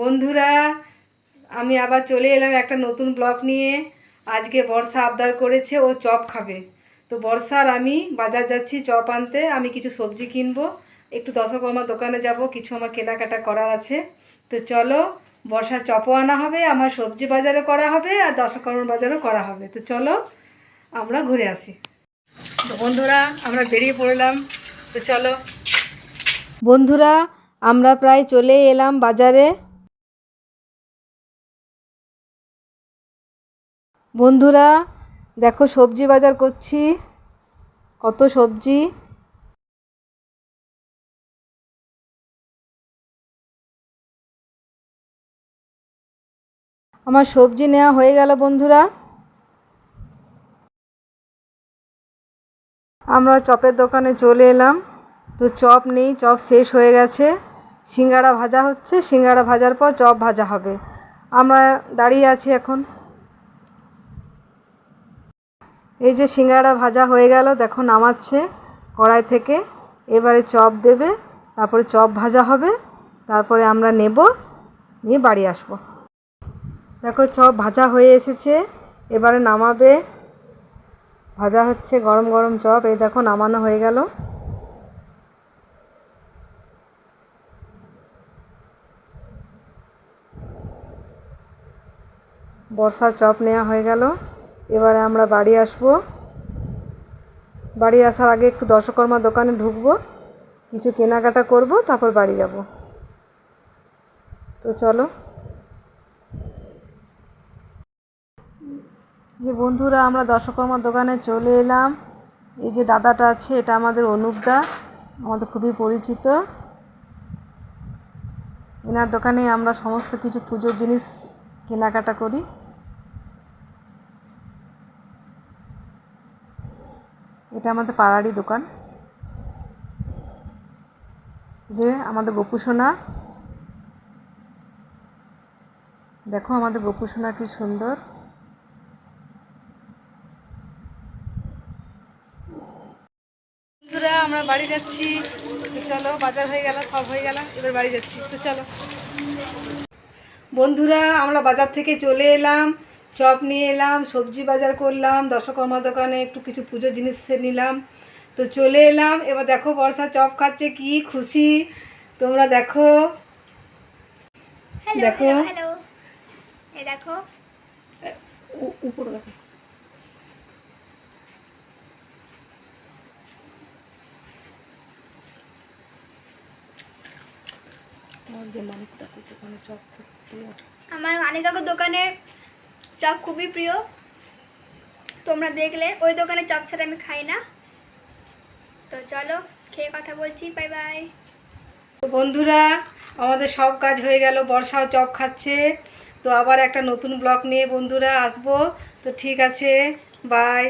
বন্ধুরা, আমি আবার চলে এলাম একটা নতুন ব্লগ নিয়ে। আজকে বর্ষা আবদার করেছে, ও চপ খাবে। তো বর্ষার আমি বাজার যাচ্ছি চপ আনতে, আমি কিছু সবজি কিনবো, একটু দশকর্মা দোকানে যাব, কিছু আমার কেনাকাটা করার আছে। তো চলো, বর্ষার চপও আনা হবে, আমার সবজি বাজারও করা হবে, আর দশকর্মা বাজারও করা হবে। তো চলো, আমরা ঘুরে আসি। তো বন্ধুরা, আমরা বেরিয়ে পড়লাম। তো চলো। বন্ধুরা, আমরা প্রায় চলে এলাম বাজারে। বন্ধুরা, দেখো সবজি বাজার করছি। কত সবজি। আমার সবজি নেওয়া হয়ে গেল বন্ধুরা। আমরা চপের দোকানে চলে এলাম। তো চপ নেই, চপ শেষ হয়ে গেছে। সিঙ্গাড়া ভাজা হচ্ছে, সিঙ্গাড়া ভাজার পর চপ ভাজা হবে। আমরা দাঁড়িয়ে আছি এখন। এই যে সিঙ্গাড়া ভাজা হয়ে গেল, দেখো নামাচ্ছে কড়াই থেকে। এবারে চপ দেবে, তারপরে চপ ভাজা হবে, তারপরে আমরা নেব, নিয়ে বাড়ি আসব। দেখো চপ ভাজা হয়ে এসেছে, এবারে নামাবে। ভাজা হচ্ছে গরম গরম চপ, এই দেখো নামানো হয়ে গেল। বর্ষার চপ নেওয়া হয়ে গেল। এবারে আমরা বাড়ি আসব। বাড়ি আসার আগে একটু দশকর্মা দোকানে ঢুকবো, কিছু কেনাকাটা করব, তারপর বাড়ি যাব। তো চলো। যে বন্ধুরা, আমরা দশকর্মার দোকানে চলে এলাম। এই যে দাদাটা আছে, এটা আমাদের অনুপদা আমাদের খুবই পরিচিত। এনার দোকানে আমরা সমস্ত কিছু পুজোর জিনিস কেনাকাটা করি। এটা আমাদের পাড়ারই দোকান। যে আমাদের গোপু সোনা। দেখো আমাদের গোপু সোনা কি সুন্দর বন্ধুরা আমরা বাড়ি যাচ্ছি। চলো বাজার হয়ে গেল সব হয়ে গেল এবার বাড়ি যাচ্ছি। তো চলো। বন্ধুরা আমরা বাজার থেকে চলে এলাম চপ নিয়ে এলাম সবজি বাজার করলাম দশকর্মা দোকানে একটু কিছু পুজো জিনিস নিলাম। তো চলে এলাম এবার দেখো বর্ষা চপ খাচ্ছে কি খুশি। তোমরা দেখো। দেখো। দেখো। উপরে দেখো আমাদের মানিক দেখো দোকানে চপ করতে আমার মানি কাকুর দোকানে চপ খুবই প্রিয়। তোমরা দেখলে ওই দোকানে চপ ছাড়া আমি খাই না। তো চলো খেয়ে কথা বলছি বাই বাই তো বন্ধুরা আমাদের সব কাজ হয়ে গেল বর্ষাও চপ খাচ্ছে। তো আবার একটা নতুন ব্লগ নিয়ে বন্ধুরা আসব। তো ঠিক আছে বাই